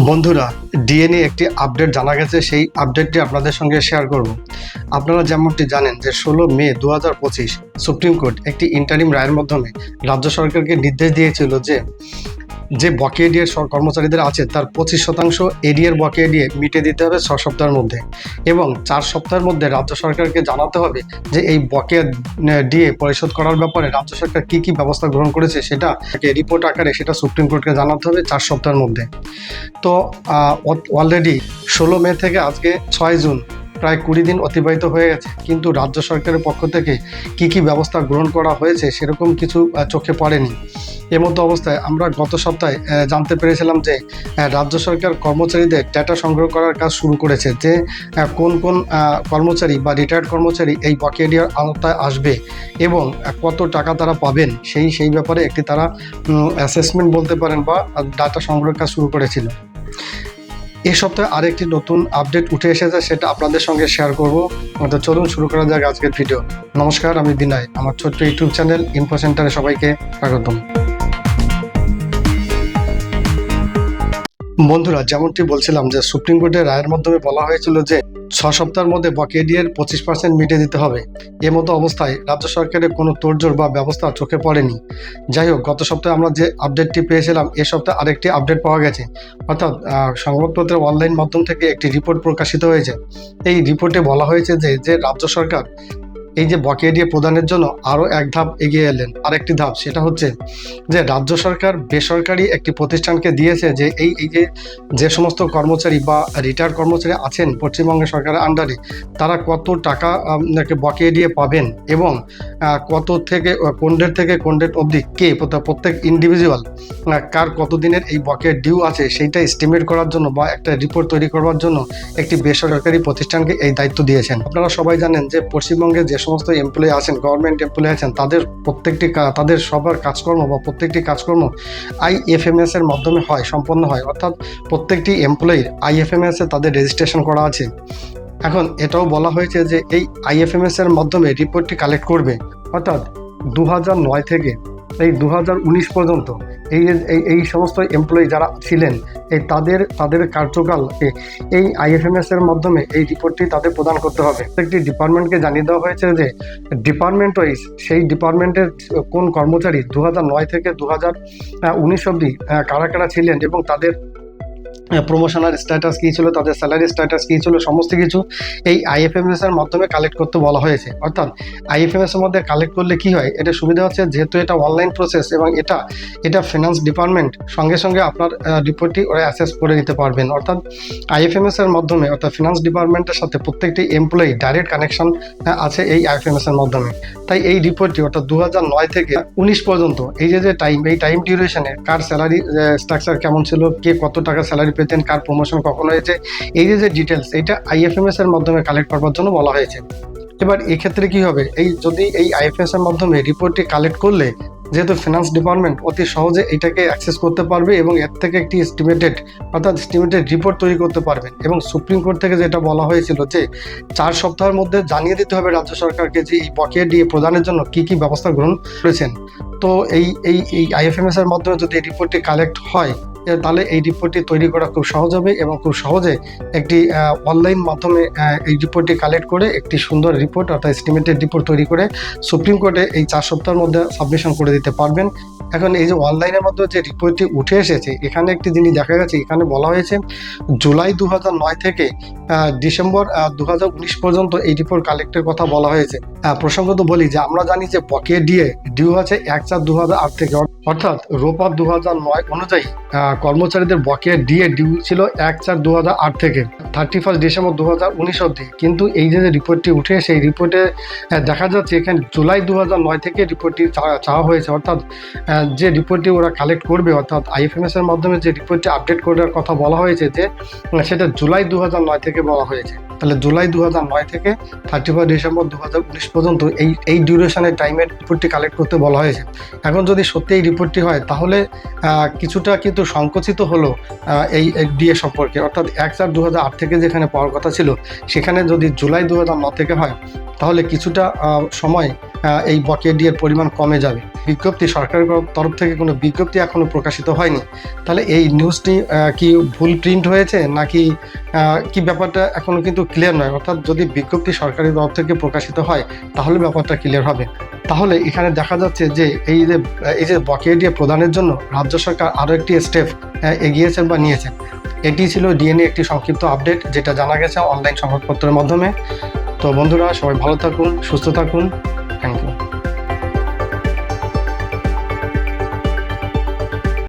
বন্ধুরা ডিএনএ একটি আপডেট জানা গেছে, সেই আপডেটটি আপনাদের সঙ্গে শেয়ার করব। আপনারা যেমনটি জানেন যে ষোলো মে দু হাজার পঁচিশ সুপ্রিম কোর্ট একটি ইন্টারিম রায়ের মাধ্যমে রাজ্য সরকারকে নির্দেশ দিয়েছিল যে যে বকেয়া ডিএর কর্মচারীদের আছে, তার পঁচিশ শতাংশ এডিএর বকেয়া ডিএ মিটে দিতে হবে ছ সপ্তাহের মধ্যে। এবং চার সপ্তাহের মধ্যে রাজ্য সরকারকে জানাতে হবে যে এই বকেয়া ডিএ পরিশোধ করার ব্যাপারে রাজ্য সরকার কী কী ব্যবস্থা গ্রহণ করেছে, সেটা রিপোর্ট আকারে সেটা সুপ্রিম কোর্টকে জানাতে হবে চার সপ্তাহের মধ্যে। তো অলরেডি ষোলো মে থেকে আজকে ছয় জুন প্রায় কুড়ি দিন অতিবাহিত হয়ে গেছে। কিন্তু রাজ্য সরকারের পক্ষ থেকে কি কি ব্যবস্থা গ্রহণ করা হয়েছে সেরকম কিছু চোখে পড়েনি। এমতো অবস্থায় আমরা গত সপ্তাহে জানতে পেরেছিলাম যে রাজ্য সরকার কর্মচারীদের ডেটা সংগ্রহ করার কাজ শুরু করেছে যে কোন কোন কর্মচারী বা রিটায়ার্ড কর্মচারী এই বকেডিয়ার আওতায় আসবে এবং কত টাকা তারা পাবেন সেই সেই ব্যাপারে একটি তারা অ্যাসেসমেন্ট বলতে পারেন বা ডাটা সংগ্রহের কাজ শুরু করেছিল। এই সপ্তাহে আরেকটি নতুন আপডেট উঠে এসেছে, সেটা আপনাদের সঙ্গে শেয়ার করব। তো চলুন শুরু করা যাক আজকের ভিডিও নমস্কার, আমি বিনয়। আমার ছোট্ট ইউটিউব চ্যানেল ইনফো সেন্টারে সবাইকে স্বাগতম। বন্ধুরা, যেমনটি বলছিলাম যে সুপ্রিম কোর্টের রায়ের মাধ্যমে বলা হয়েছিল যে ছ সপ্তাহের মধ্যে বকেডিয়ার পঁচিশ পার্সেন্ট মিটিয়ে দিতে হবে। এ মতো অবস্থায় রাজ্য সরকারের কোনো তোড়জোড় বা ব্যবস্থা চোখে পড়েনি। যাই হোক, গত সপ্তাহে আমরা যে আপডেটটি পেয়েছিলাম, এ সপ্তাহে আরেকটি আপডেট পাওয়া গেছে। অর্থাৎ সংবাদপত্রের অনলাইন মাধ্যম থেকে একটি রিপোর্ট প্রকাশিত হয়েছে। এই রিপোর্টে বলা হয়েছে যে যে রাজ্য সরকার এই যে বকেয়া দিয়ে প্রদানের জন্য আরও এক ধাপ এগিয়ে এলেন। আরেকটি ধাপ, সেটা হচ্ছে যে রাজ্য সরকার বেসরকারি একটি প্রতিষ্ঠানকে দিয়েছে যে এই এই যে যে সমস্ত কর্মচারী বা রিটায়ার্ড কর্মচারী আছেন পশ্চিমবঙ্গ সরকারের আন্ডারে তারা কত টাকা বকেয়া দিয়ে পাবেন এবং কত থেকে, কোন ডেট থেকে কোন ডেট অবধি কে, প্রত্যেক- প্রত্যেক ইন্ডিভিজুয়াল কার কত দিনের এই বকেয়া ডিউ আছে, সেইটা এস্টিমেট করার জন্য বা একটা রিপোর্ট তৈরি করবার জন্য একটি বেসরকারি প্রতিষ্ঠানকে এই দায়িত্ব দিয়েছেন। আপনারা সবাই জানেন যে পশ্চিমবঙ্গে যে সমস্ত এমপ্লয়ি আছেন গভর্নমেন্ট এমপ্লয়ি আছেন, তাদের প্রত্যেকটি তাদের সবার কাজকর্ম বা প্রত্যেকটি কাজকর্ম আইএফএমএস এর মাধ্যমে হয়, সম্পন্ন হয়। অর্থাৎ প্রত্যেকটি এমপ্লয়ির আই এফ আইএফএমএস এ তাদের রেজিস্ট্রেশন করা আছে। এখন এটাও বলা হয়েছে যে এই আইএফএমএস এর মাধ্যমে রিপোর্টটি কালেক্ট করবে। অর্থাৎ দু নয় থেকে, এই দু পর্যন্ত এই এই সমস্ত এমপ্লয়ি যারা ছিলেন, এই তাদের তাদের কার্যকাল এই আইএফএমএস এর মাধ্যমে এই রিপোর্টটি তাদের প্রদান করতে হবে। প্রত্যেকটি ডিপার্টমেন্টকে জানিয়ে দেওয়া হয়েছে যে ডিপার্টমেন্ট ওয়াইজ সেই ডিপার্টমেন্টের কোন কর্মচারী দু থেকে দু হাজার উনিশ অবধি কারা কারা ছিলেন এবং তাদের প্রমোশনাল স্ট্যাটাস কী ছিল, তাদের স্যালারি স্ট্যাটাস কী ছিল, সমস্ত কিছু এই আইএফএমএস এর মাধ্যমে কালেক্ট করতে বলা হয়েছে। অর্থাৎ আইএফএমএস এর মধ্যে কালেক্ট করলে কি হয়, এটা সুবিধা হচ্ছে যেহেতু এটা অনলাইন প্রসেস এবং এটা এটা ফিনান্স ডিপার্টমেন্ট সঙ্গে সঙ্গে আপনার রিপোর্টটি ওরা অ্যাসেস করে দিতে পারবেন। অর্থাৎ আইএফএমএস এর মাধ্যমে, অর্থাৎ ফিনান্স ডিপার্টমেন্টের সাথে প্রত্যেকটি এমপ্লয়ি ডাইরেক্ট কানেকশন আছে এই আইএফএমএস এর মাধ্যমে। তাই এই রিপোর্টটি অর্থাৎ দু নয় থেকে উনিশ পর্যন্ত, এই যে যে টাইম এই টাইম ডিউরেশনে কার স্যালারি স্ট্রাকচার কেমন ছিল, কে কত টাকা স্যালারি পেতেন কার প্রমোশন কখন হয়েছে এই যে যে ডিটেলস এটা আইএফএমএস এর মাধ্যমে কালেক্ট করবার জন্য বলা হয়েছে। এবার এক্ষেত্রে কি হবে? এই যদি এই আইএফএস এর মাধ্যমে রিপোর্টটি কালেক্ট করলে, যেহেতু ফিনান্স ডিপার্টমেন্ট অতি সহজে এটাকে অ্যাক্সেস করতে পারবে এবং এর থেকে একটি এস্টিমেটেড অর্থাৎ এস্টিমেটেড রিপোর্ট তৈরি করতে পারবেন এবং সুপ্রিম কোর্ট থেকে যেটা বলা হয়েছিল যে, চার সপ্তাহের মধ্যে জানিয়ে দিতে হবে রাজ্য সরকারকে যে এই বকেয়া দিয়ে প্রদানের জন্য কি কি ব্যবস্থা গ্রহণ করেছেন। তো এই এই এই আইএফএমএস এর মাধ্যমে যদি রিপোর্টটি কালেক্ট হয় তাহলে এই রিপোর্টটি তৈরি করা খুব সহজ হবে এবং খুব সহজে একটি অনলাইন মাধ্যমে এই রিপোর্টটি কালেক্ট করে একটি সুন্দর রিপোর্ট অর্থাৎ এস্টিমেটেড রিপোর্ট তৈরি করে সুপ্রিম কোর্টে এই চার সপ্তাহের মধ্যে সাবমিশন করে দিতে পারবেন। এখন এই যে অনলাইনের মাধ্যমে যে রিপোর্টটি উঠে এসেছে, এখানে একটি জিনিস দেখা গেছে, এখানে বলা হয়েছে জুলাই দু থেকে ডিসেম্বর দু পর্যন্ত এই রিপোর্ট কালেক্টের কথা বলা হয়েছে। প্রসঙ্গত বলি যে, আমরা জানি যে বকে ডিএ ডিউ আছে এক চার দু থেকে। অর্থাৎ রোপার দু নয় অনুযায়ী কর্মচারীদের বকেয়া ডিএ ডিউ ছিল এক চার দু থেকে থার্টি ফার্স্ট ডিসেম্বর দু অবধি। কিন্তু এই যে রিপোর্টটি উঠে সেই রিপোর্টে দেখা যাচ্ছে এখানে জুলাই দু থেকে রিপোর্টটি চাওয়া হয়েছে। অর্থাৎ যে রিপোর্টটি ওরা কালেক্ট করবে, অর্থাৎ আইএফএমএস এর মাধ্যমে যে রিপোর্টটি আপডেট করার কথা বলা হয়েছে যে সেটা জুলাই দু নয় থেকে বলা হয়েছে। তাহলে জুলাই দু নয় থেকে থার্টি ফার্স্ট ডিসেম্বর দু উনিশ পর্যন্ত এই এই ডিউরেশনের টাইমের রিপোর্টটি কালেক্ট করতে বলা হয়েছে। এখন যদি সত্যি এই রিপোর্টটি হয়, তাহলে কিছুটা কিন্তু সংকুচিত হলো এই ডিএ সম্পর্কে। অর্থাৎ এক চার দু থেকে যেখানে পাওয়ার কথা ছিল, সেখানে যদি জুলাই দু থেকে হয়, তাহলে কিছুটা সময় এই বকেয়া ডিএর পরিমাণ কমে যাবে। বিজ্ঞপ্তি সরকারের তরফ থেকে কোনো বিজ্ঞপ্তি এখনও প্রকাশিত হয়নি। তাহলে এই নিউজটি কি ভুল প্রিন্ট হয়েছে নাকি কি ব্যাপারটা এখনও কিন্তু ক্লিয়ার নয়? অর্থাৎ যদি বিজ্ঞপ্তি সরকারি তরফ থেকে প্রকাশিত হয়, তাহলে ব্যাপারটা ক্লিয়ার হবে। তাহলে এখানে দেখা যাচ্ছে যে এই যে এই যে বকেয়া ডিএ প্রদানের জন্য রাজ্য সরকার আরও একটি স্টেপ এগিয়েছেন বা নিয়েছেন। এটি ছিল ডিএনএ একটি সংক্ষিপ্ত আপডেট যেটা জানা গেছে অনলাইন সংবাদপত্রের মাধ্যমে। তো বন্ধুরা, সবাই ভালো থাকুন, সুস্থ থাকুন। Thank you